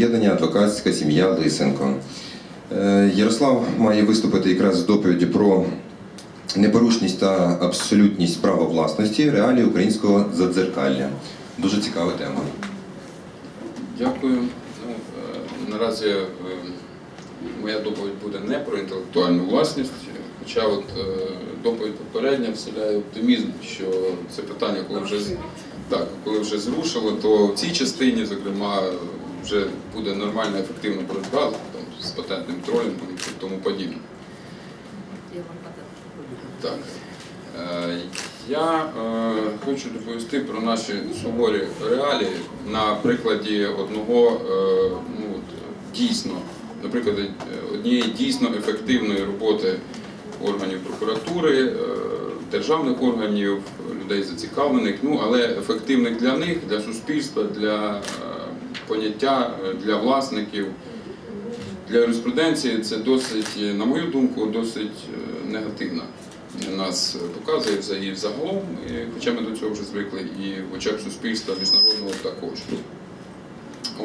об'єднання Адвокатська сім'я Лисенко. Е, Ярослав має виступити якраз з доповіді про непорушність та абсолютність права власності реалії українського задзеркалля. Дуже цікава тема. Дякую. Ну, е, наразі е, моя доповідь буде не про інтелектуальну власність, хоча от доповідь попередня вселяє оптимізм, що це питання, коли вже так, коли вже зрушило, то в цій частині, зокрема, вже буде нормальна ефективна боротьба там, з патентним тролінгом і тому подібне. Так. Е, Я е, хочу доповісти про наші суворі реалії на прикладі одного е, ну, дійсно, наприклад, е, однієї дійсно ефективної роботи органів прокуратури, е, державних органів, людей зацікавлених, ну але ефективних для них, для суспільства, для е, поняття, е, для власників. Для юриспруденції це досить, на мою думку, досить е, негативно нас показує і хоча ми до цього вже звикли, і в очах суспільства міжнародного також.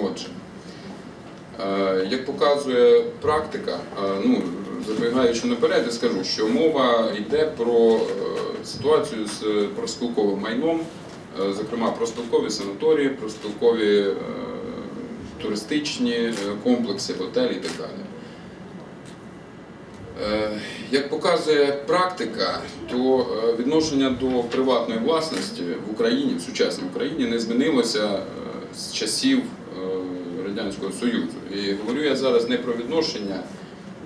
Отже, е, як показує практика, е, ну, забігаючи наперед, я скажу, що мова йде про е, ситуацію з проспілковим майном, е, зокрема про санаторії, про спілкові е, туристичні е, комплекси, готелі і так далі. Е, Як показує практика, то е, відношення до приватної власності в Україні, в сучасній Україні, не змінилося з часів Радянського Союзу. І говорю я зараз не про відношення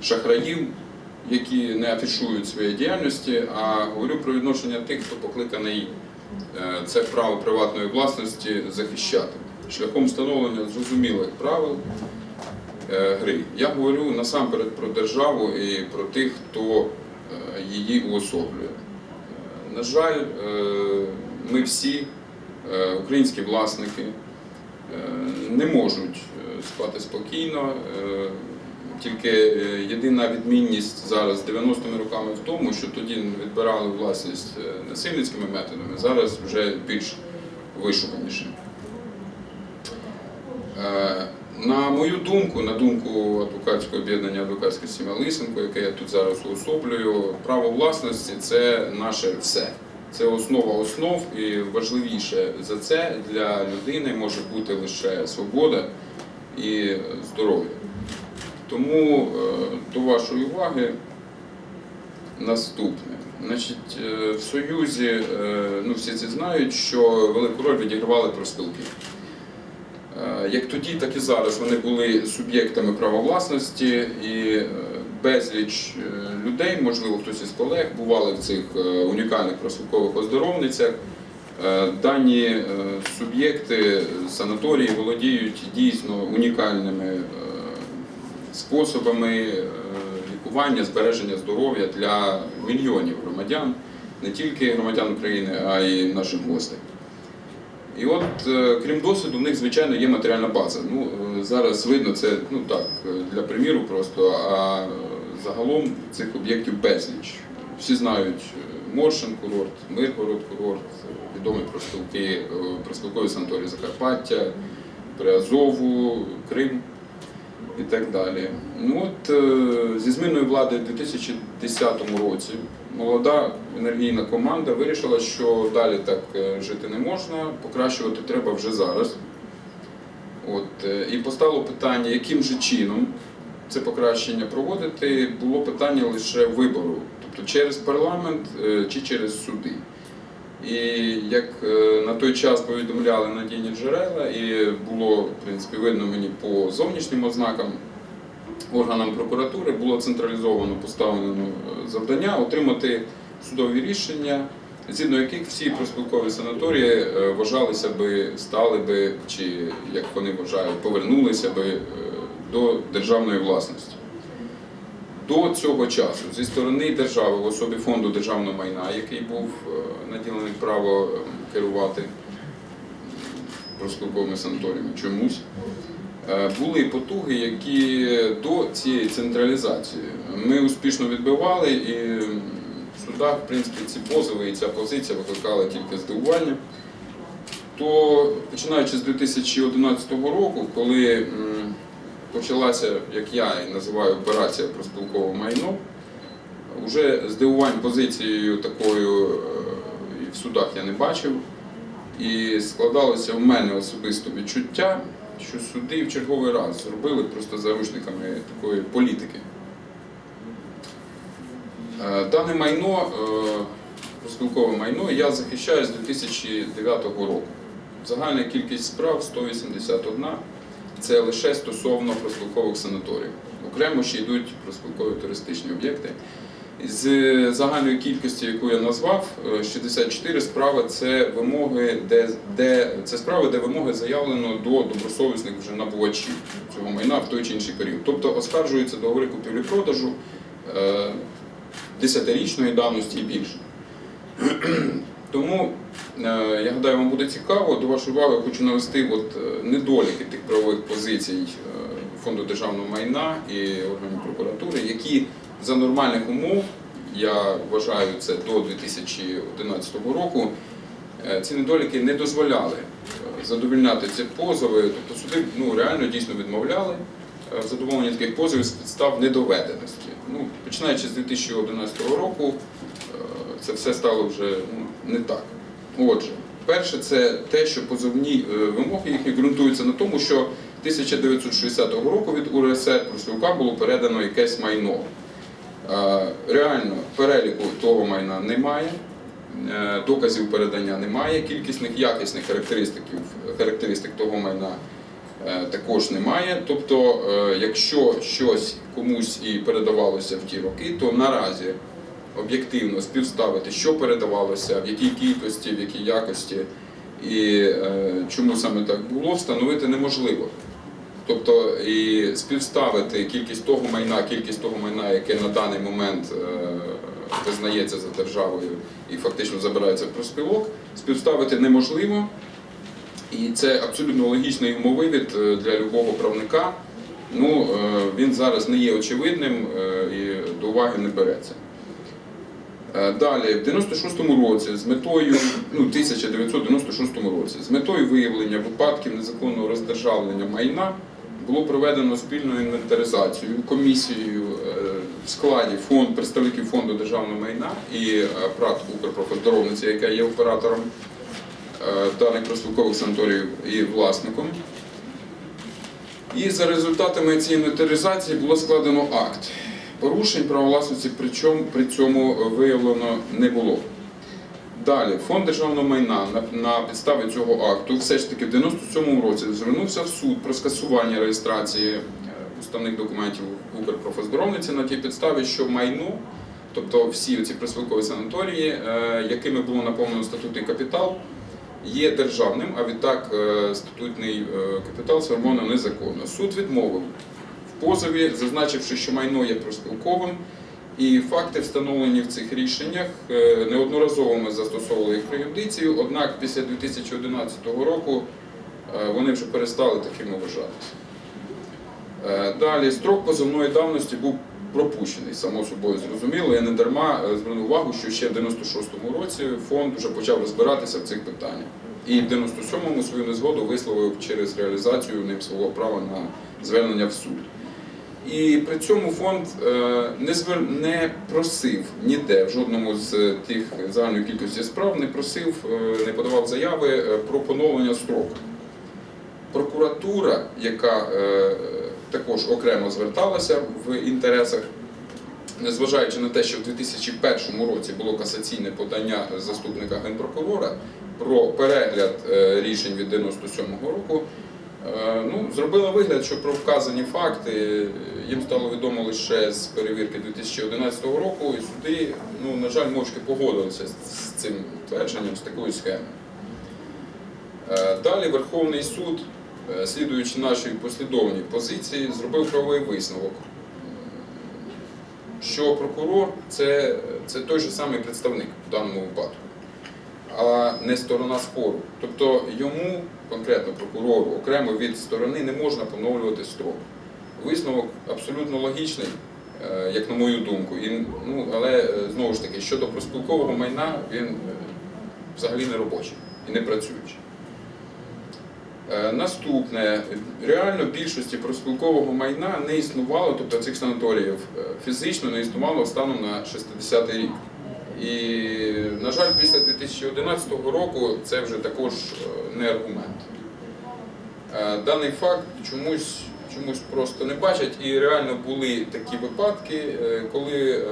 шахраїв, які не афішують своєї діяльності, а говорю про відношення тих, хто покликаний це право приватної власності захищати шляхом встановлення зрозумілих правил е, гри. Я говорю насамперед про державу і про тих, хто е, її уособлює. Е, На жаль, ми всі, українські власники, не можуть спати спокійно. Тільки єдина відмінність зараз 90-ми роками в тому, що тоді відбирали власність насильницькими методами, зараз вже більш вишуканіше. Е, На мою думку, на думку адвокатського об'єднання адвокатська сім'я Лисенко, яке я тут зараз уособлюю, право власності це наше все. Це основа основ, і важливіше за це для людини може бути лише свобода і здоров'я. Тому е, до вашої уваги наступне. Значить, е, в Союзі ну, всі це знають, що велику роль відігравали профспілки. Е, Як тоді, так і зараз вони були суб'єктами права власності і е, безліч е, людей, можливо, хтось із колег, бували в цих унікальних профспілкових оздоровницях. Дані суб'єкти санаторії володіють дійсно унікальними способами лікування, збереження здоров'я для мільйонів громадян, не тільки громадян України, а й наших гостей. І от, е, крім досвіду, в них, звичайно, є матеріальна база. Ну, е, зараз видно це ну так, е, для приміру просто, а загалом цих об'єктів безліч. Всі знають Моршин курорт, Миргород курорт, відомі проспілки, е, проспілкові санаторії Закарпаття, Приазову, Крим і так далі. Ну от зі зміною влади в 2010 році молода енергійна команда вирішила, що далі так е, жити не можна, покращувати треба вже зараз. От, е, і постало питання, яким же чином це покращення проводити, було питання лише вибору, тобто через парламент е, чи через суди. І як на той час повідомляли надійні джерела, і було в принципі видно мені по зовнішнім ознакам, органам прокуратури було централізовано поставлено е, завдання отримати судові рішення, згідно яких всі проспілкові санаторії е, вважалися би, стали би, чи як вони вважають, повернулися би е, до державної власності. До цього часу зі сторони держави в особі фонду державного майна, який був наділений право е, керувати проспілковими санаторіями чомусь, були потуги, які до цієї централізації ми успішно відбивали, і в судах, в принципі, ці позови і ця позиція викликала тільки здивування. То починаючи з 2011 року, коли почалася, як я і називаю, операція про спілкове майно. Уже здивувань позицією такою е, і в судах я не бачив. І складалося в мене особисто відчуття, що суди в черговий раз зробили просто заручниками такої політики. Е, Дане майно, е, розпілкове майно, я захищаю з 2009 року. Загальна кількість справ 181. Це лише стосовно проспілкових санаторіїв. Окремо ще йдуть проспілкові туристичні об'єкти. З загальної кількості, яку я назвав, е, 64 справи це вимоги, де, де це справи, де вимоги заявлено до добросовісних вже набувачів цього майна в той чи інший період. Тобто оскаржуються договори купівлі-продажу е, десятирічної давності і більше. Тому е, я гадаю, вам буде цікаво. До вашої уваги я хочу навести от, е, недоліки тих правових позицій е, Фонду державного майна і органів прокуратури, які за нормальних умов, я вважаю це до 2011 року, е, ці недоліки не дозволяли е, задовільняти ці позови. Тобто суди ну, реально дійсно відмовляли е, в задоволенні таких позовів з підстав недоведеності. Ну, починаючи з 2011 року, це все стало вже ну, не так. Отже, перше, це те, що позовні вимоги їхні ґрунтуються на тому, що 1960 року від УРСР Прослюка було передано якесь майно. Реально переліку того майна немає, е, доказів передання немає, кількісних якісних характеристик того майна е, також немає. Тобто, е, якщо щось комусь і передавалося в ті роки, то наразі об'єктивно співставити, що передавалося, в якій кількості, в якій якості і чому саме так було, встановити неможливо. Тобто і співставити кількість того майна, кількість того майна, яке на даний момент е, визнається за державою і фактично забирається в проспілок, співставити неможливо. І це абсолютно логічний умовивід е, для любого правника. Ну, е, він зараз не є очевидним і до уваги не береться. Далі, в 96-му році, з метою, ну, 1996 році, з метою виявлення випадків незаконного роздержавлення майна було проведено спільну інвентаризацію комісією е, в складі фонд, представників фонду державного майна і е, ПРАТ Укрпрофоздоровниця, яка є оператором е, даних профспілкових санаторіїв і власником. І за результатами цієї інвентаризації було складено акт. Порушень права власності при цьому виявлено не було. Далі, фонд державного майна на, підставі цього акту все ж таки в 97-му році звернувся в суд про скасування реєстрації е, уставних документів Укрпрофоздоровниці на тій підставі, що майно, тобто всі ці присвилкові санаторії, е, якими було наповнено статутний капітал, є державним, а відтак е, статутний е, капітал сформовано незаконно. Суд відмовив в позові, зазначивши, що майно є проспілковим, і факти, встановлені в цих рішеннях, е, неодноразово ми застосовували їх про юдицію, однак після 2011 року е, вони вже перестали такими вважатися. Е, Далі строк позовної давності був пропущений, само собою зрозуміло. Я не дарма звернув увагу, що ще в 96-му році фонд вже почав розбиратися в цих питаннях. І в 97-му свою незгоду висловив через реалізацію ним свого права на звернення в суд. І при цьому фонд е, не не просив ніде в жодному з тих загальної кількості справ, не просив, е, не подавав заяви е, про поновлення строку. Прокуратура, яка також окремо зверталася в інтересах, незважаючи на те, що в 2001 році було касаційне подання заступника генпрокурора про перегляд рішень від 97-го року, ну, зробила вигляд, що про вказані факти їм стало відомо лише з перевірки 2011 року, і суди, ну, на жаль, мовчки погодилися з цим твердженням, з такою схемою. Е, Далі Верховний суд, е, слідуючи нашій послідовній позиції, зробив правовий висновок, що прокурор це, це той же самий представник в даному випадку, а не сторона спору. Тобто йому, конкретно прокурору, окремо від сторони не можна поновлювати строк. Висновок абсолютно логічний, е, як на мою думку. І, ну, але е, знову ж таки, щодо проспілкового майна, він е, взагалі не робочий і не працюючий. Наступне, реально більшості проспілкового майна не існувало, тобто цих санаторіїв фізично не існувало станом на 60-й рік. І, на жаль, після 2011 року це вже також не аргумент. Е, Даний факт чомусь, чомусь просто не бачать, і реально були такі випадки, е, коли е,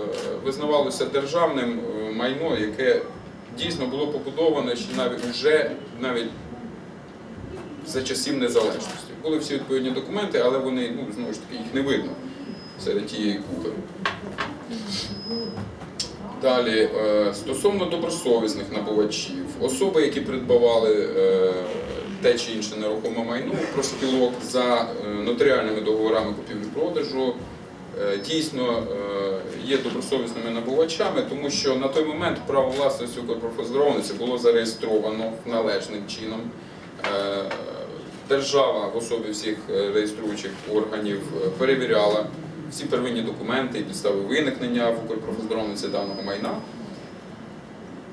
визнавалося державним майно, яке дійсно було побудоване ще навіть вже навіть за часів незалежності. Були всі відповідні документи, але вони ну, знову ж таки їх не видно серед тієї купи. Далі, стосовно добросовісних набувачів, особи, які придбавали те чи інше нерухоме майно профспілок за е, нотаріальними договорами купівлі-продажу, е, дійсно е, є добросовісними набувачами, тому що на той момент право власності Укрпрофоздоровниці було зареєстровано належним чином. Держава в особі всіх реєструючих органів перевіряла всі первинні документи і підстави виникнення в Укрпрофоздоровниці даного майна.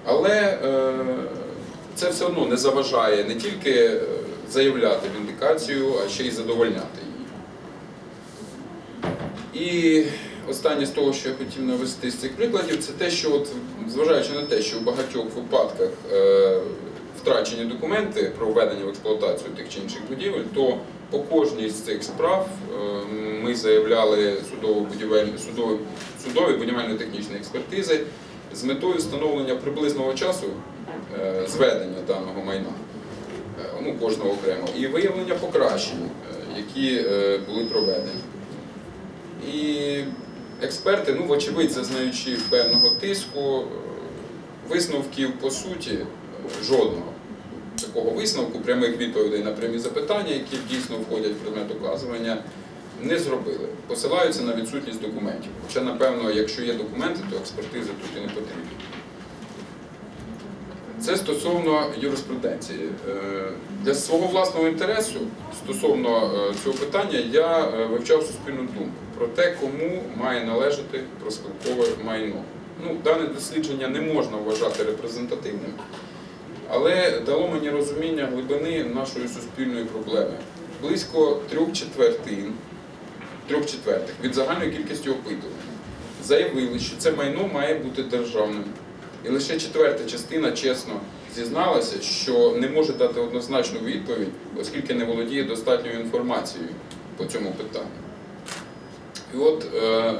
Але це все одно не заважає не тільки е, заявляти віндикацію, а ще й задовольняти її. І останнє з того, що я хотів навести з цих прикладів, це те, що от, зважаючи на те, що в багатьох випадках е, втрачені документи про введення в експлуатацію тих чи інших будівель, то по кожній з цих справ е, ми заявляли судові, будівельно-технічні експертизи з метою встановлення приблизного часу зведення даного майна, е, ну, кожного окремо, і виявлення покращень, е, які е, були проведені. І експерти, ну, вочевидь, зазнаючи певного тиску, е, висновків по суті е, жодного такого висновку, прямих відповідей на прямі запитання, які дійсно входять в предмет указування, не зробили. Посилаються на відсутність документів. Хоча, напевно, якщо є документи, то експертизи тут і не потрібні. Це стосовно юриспруденції. Е, Для свого власного інтересу стосовно е, цього питання я е, вивчав суспільну думку про те, кому має належати проспілкове майно. Ну, дане дослідження не можна вважати репрезентативним, але дало мені розуміння глибини нашої суспільної проблеми. Близько трьох четвертин, трьох четвертих від загальної кількості опитувань заявили, що це майно має бути державним. І лише четверта частина чесно зізналася, що не може дати однозначну відповідь, оскільки не володіє достатньою інформацією по цьому питанню. І от е,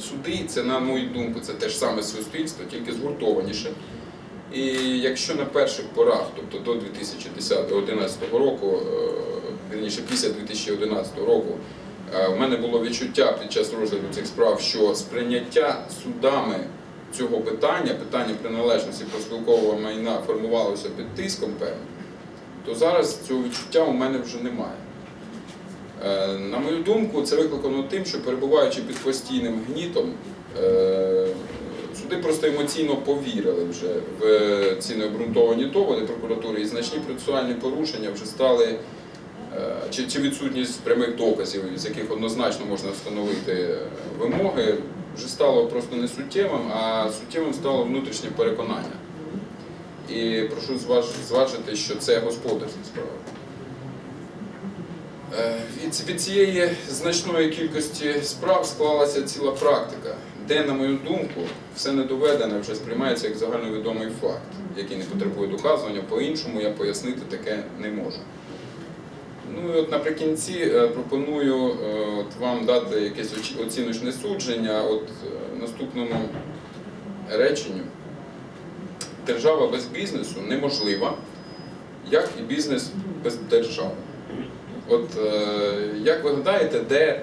суди, це, на мою думку, це те ж саме суспільство, тільки згуртованіше. І якщо на перших порах, тобто до 2011 року, е, вірніше після 2011 року, е, в мене було відчуття під час розгляду цих справ, що сприйняття судами цього питання, питання приналежності проспілкового майна формувалося під тиском певним, то зараз цього відчуття у мене вже немає. Е, На мою думку, це викликано тим, що перебуваючи під постійним гнітом, е, суди просто емоційно повірили вже в ці необґрунтовані доводи прокуратури, і значні процесуальні порушення вже стали е, чи, відсутність прямих доказів, з яких однозначно можна встановити вимоги, вже стало просто не суттєвим, а суттєвим стало внутрішнє переконання. І прошу зважити, що це господарська справа. Е, Від, цієї значної кількості справ склалася ціла практика, де, на мою думку, все недоведене вже сприймається як загальновідомий факт, який не потребує доказування, по-іншому я пояснити таке не можу. Ну і от наприкінці е, пропоную е, вам дати якесь оціночне судження от е, наступному реченню. Держава без бізнесу неможлива, як і бізнес без держави. От е, як ви гадаєте, де,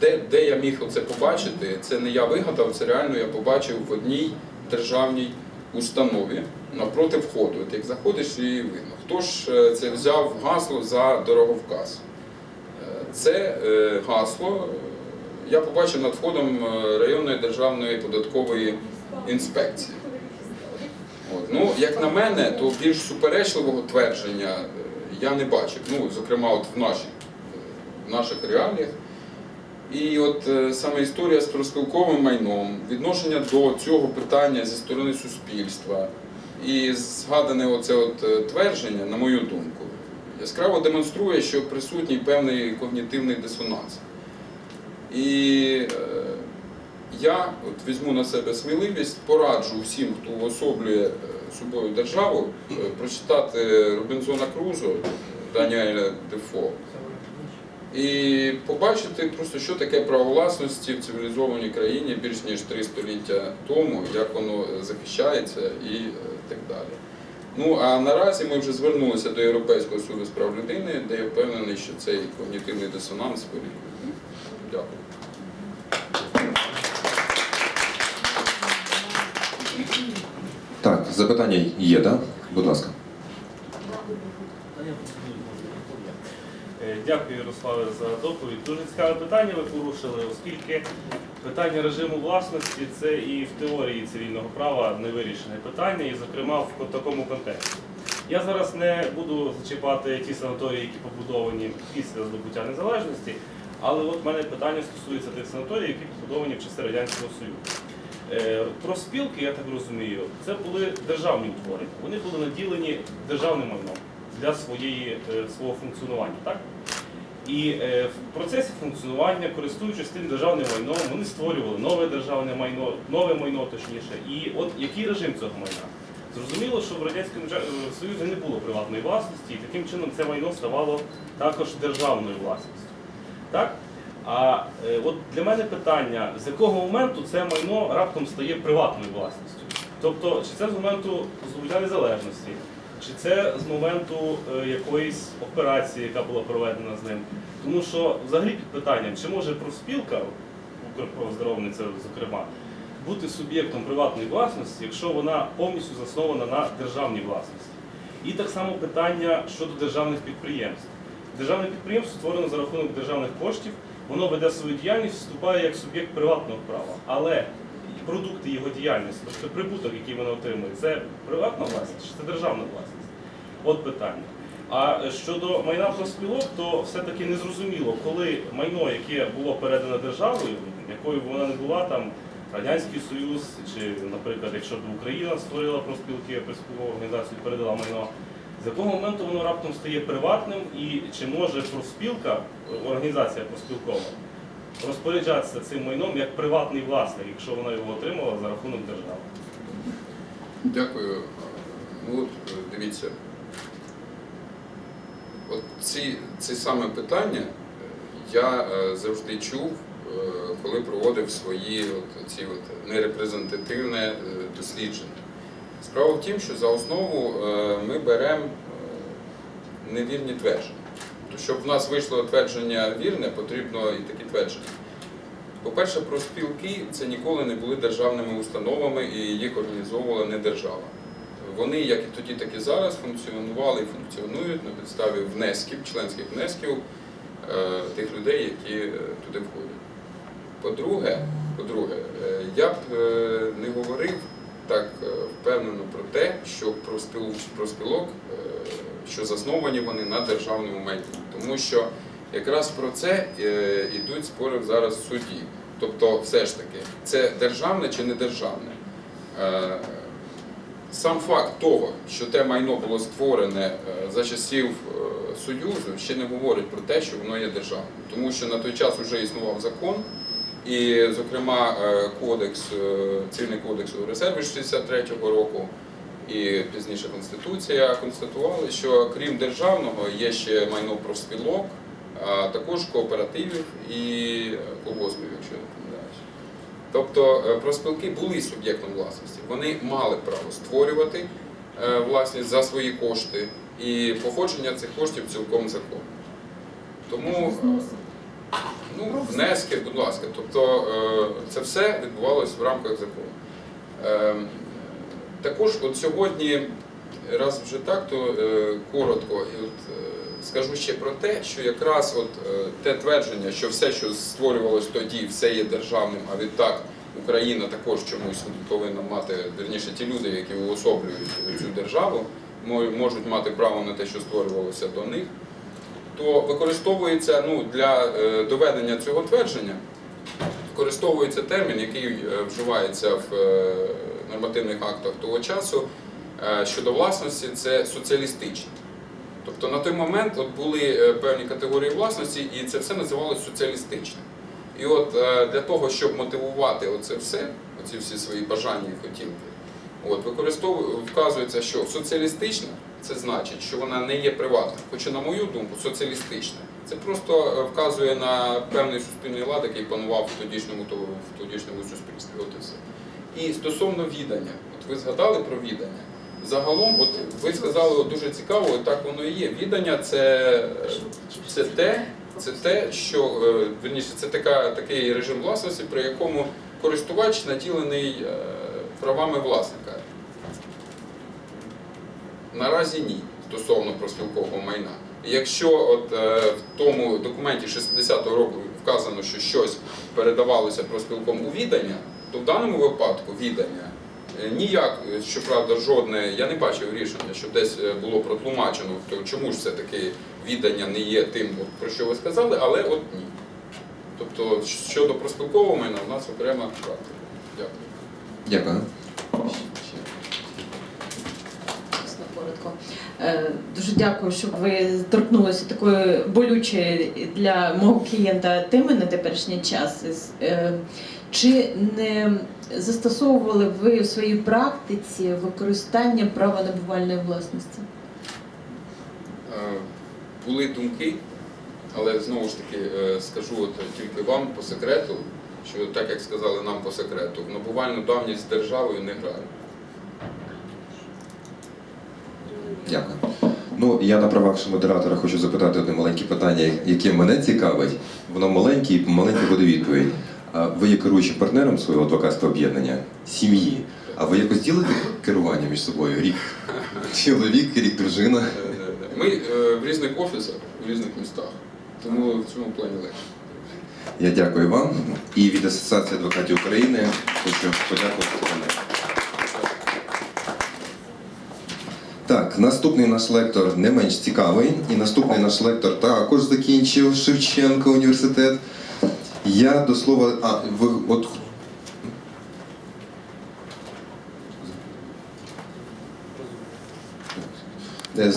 де, де я міг це побачити? Це не я вигадав, це реально я побачив в одній державній установі навпроти входу. От як заходиш і видно. Хто ж е, це взяв гасло за дороговказ? Це е, гасло я побачив над входом е, районної державної податкової інспекції. От. Ну, як на мене, то більш суперечливого твердження е, я не бачив. Ну, зокрема, от в, нашій, в наших реаліях. І от саме історія з проспілковим майном, відношення до цього питання зі сторони суспільства і згадане оце от твердження, на мою думку, яскраво демонструє, що присутній певний когнітивний дисонанс. І е, я от візьму на себе сміливість, пораджу всім, хто уособлює е, собою державу, е, прочитати Робінзона Крузо Даніеля Дефо і побачити просто, що таке право власності в цивілізованій країні більш ніж три століття тому, як воно захищається і так далі. Ну а наразі ми вже звернулися до Європейського суду з прав людини, де я впевнений, що цей когнітивний дисонанс вирішує. Дякую. Так, запитання є, так? Будь ласка. Е, Дякую, Ярославе, за доповідь. Дуже цікаве питання ви порушили, оскільки питання режиму власності це і в теорії цивільного права не вирішене питання, і, зокрема, в такому контексті. Я зараз не буду зачіпати ті санаторії, які побудовані після здобуття незалежності, але от мене питання стосується тих санаторій, які побудовані в часи Радянського Союзу. Е, Профспілки, я так розумію, це були державні утворення. Вони були наділені державним майном для своєї, е, свого функціонування. Так? І е, в процесі функціонування, користуючись тим державним майном, вони створювали нове державне майно, нове майно точніше. І от який режим цього майна? Зрозуміло, що в Радянському е, Союзі не було приватної власності, і таким чином це майно ставало також державною власністю. Так? А е, от для мене питання, з якого моменту це майно раптом стає приватною власністю? Тобто, чи це з моменту здобуття незалежності, чи це з моменту е, якоїсь операції, яка була проведена з ним? Тому що взагалі під питанням, чи може профспілка, Укрпроздоровниця, зокрема, бути суб'єктом приватної власності, якщо вона повністю заснована на державній власності? І так само питання щодо державних підприємств. Державне підприємство створено за рахунок державних коштів, воно веде свою діяльність, вступає як суб'єкт приватного права. Але продукти його діяльності, тобто прибуток, який воно отримує, це приватна власність чи це державна власність? От питання. А щодо майна профспілок, то все-таки незрозуміло, коли майно, яке було передано державою, якою б вона не була там Радянський Союз, чи, наприклад, якщо б Україна створила профспілки, профспілкову організацію, передала майно, з якого моменту воно раптом стає приватним і чи може профспілка, організація профспілкова, розпоряджатися цим майном як приватний власник, якщо вона його отримала за рахунок держави? Дякую. Ну, от, е, дивіться. От ці, ці саме питання е, я е, завжди чув, коли проводив свої от, ці от нерепрезентативне дослідження. Справа в тім, що за основу ми беремо невірні твердження. То, щоб в нас вийшло твердження вірне, потрібно і такі твердження. По-перше, профспілки це ніколи не були державними установами і їх організовувала не держава. Вони, як і тоді, так і зараз, функціонували і функціонують на підставі внесків, членських внесків е, тих людей, які е, туди входять. По-друге, по-друге, е, я б не говорив так впевнено про те, що профспілок, е, що засновані вони на державному майні. Тому що якраз про це е, йдуть спори зараз в суді. Тобто, все ж таки, це державне чи не державне. Е, Сам факт того, що те майно було створене е, за часів е, Союзу, ще не говорить про те, що воно є державним. Тому що на той час вже існував закон, і, зокрема, е, кодекс, е, цивільний кодекс УРСР від 63-го року і пізніше Конституція констатували, що крім державного є ще майно профспілок, а також кооперативів і колгоспів, якщо я не помиляюсь. Тобто е, профспілки були суб'єктом власності. Вони мали право створювати е, власність за свої кошти, і походження цих коштів цілком законне. Тому е, ну, внески, будь ласка, тобто це все відбувалося в рамках закону. Також от сьогодні, раз вже так, то е, коротко, і от, е, скажу ще про те, що якраз от е, те твердження, що все, що створювалось тоді, все є державним, а відтак Україна також чомусь повинна мати, верніше, ті люди, які уособлюють цю державу, можуть мати право на те, що створювалося до них, то використовується ну, для е, доведення цього твердження використовується термін, який е, вживається в е, нормативних актах того часу е, щодо власності, це соціалістична. Тобто на той момент от були е, певні категорії власності, і це все називалося соціалістичним. І от е, для того, щоб мотивувати оце все, оці всі свої бажання і хотілки, от вказується, що соціалістична це значить, що вона не є приватна. Хоча, на мою думку, соціалістична. Це просто е, вказує на певний суспільний лад, який панував в тодішньому, то- в тодішньому суспільстві. От і все. І стосовно відання, от ви згадали про відання. Загалом, от ви сказали от дуже цікаво, от так воно і є. Відання це, це те, це те, що е, верніше, це така, такий режим власності, при якому користувач наділений е, правами власника. Наразі ні, стосовно проспілкового майна. Якщо от е, в тому документі 60-го року вказано, що щось передавалося проспілком у відання, то в даному випадку відання е, ніяк, е, щоправда, жодне, я не бачив рішення, що десь е, було протлумачено, то чому ж все-таки відання не є тим, про що ви сказали, але от ні. Тобто щодо проспілкового майна, у нас окрема практика. Дякую. Дякую. Коротко. Е, Дуже дякую, що ви торкнулися такої болючої для мого клієнта теми на теперішній час. Е, Чи не застосовували ви у своїй практиці використання права набувальної власності? Е, Були думки, але знову ж таки скажу от тільки вам по секрету, що так як сказали нам по секрету, в набувальну давність з державою не граю. Дякую. Ну, я на правах модератора хочу запитати одне маленьке питання, яке мене цікавить. Воно маленьке і маленьке буде відповідь. Ви є керуючим партнером свого адвокатського об'єднання, сім'ї. А ви якось ділите керування між собою? Рік чоловік, рік дружина. Ми е, в різних офісах, в різних містах, тому в цьому плані легше. Я дякую вам. І від Асоціації адвокатів України хочу подякувати Наступний наш лектор не менш цікавий, і наступний наш лектор також закінчив Шевченко університет. Я до слова, а ви от Е,